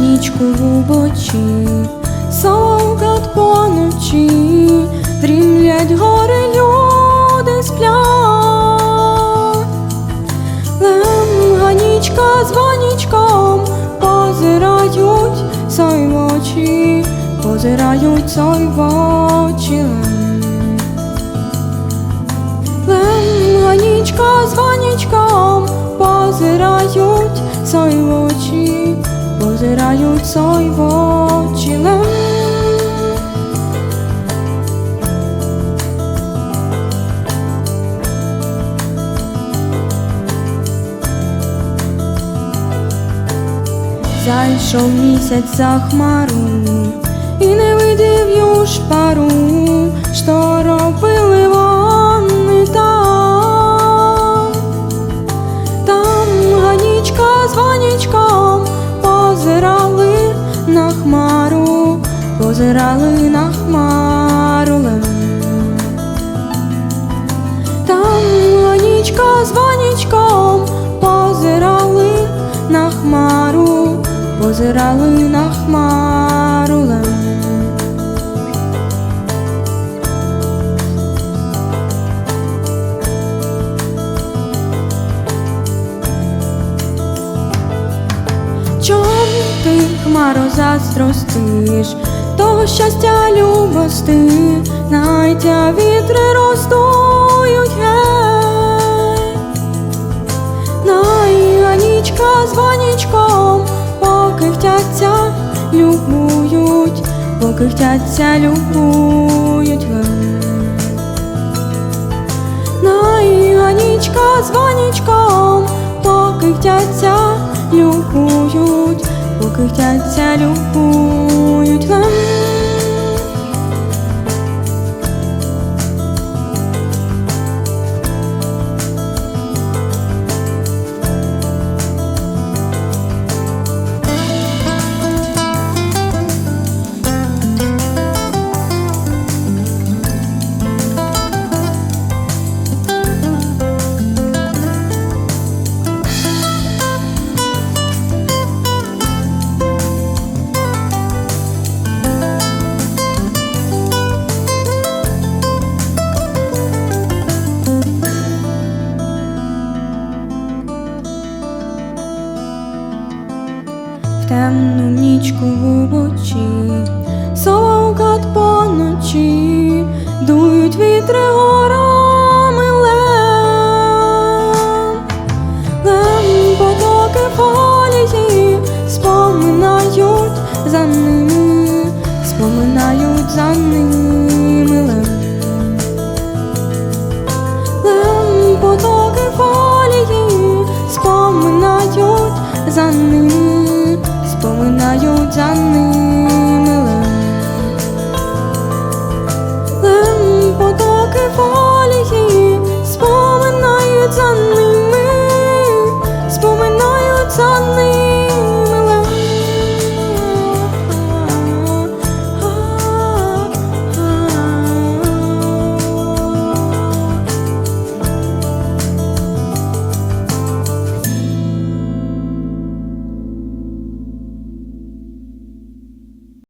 нічку глибочі, соловкат поночі, дрімлять гори люди сплять. Лемганічка з ванічком позирають сой в очі, позирають сой в очі. Лемганічка позирають сой в очі, позирають сой в очі. Зайшов місяць за хмару і не видів юж пару, що робили позирали на хмару. Там Анічка з Ванічком позирали на хмару, позирали на хмару. Чом ти, хмаро, заздростиш, щастя любости, найтя вітри роздують гей. Найганічка з ванічком, поки хтяться, любують, поки хтяться, любують гей. Найганічка з ванічком, поки хтяться, любують, поки хтяться, любують темну нічку глибочі, соловкат поночі, дують вітри горами лем, лем потоки фолії споминають за ними, споминають за ними лем. Лем потоки фолії споминають за ними, споминають за ними.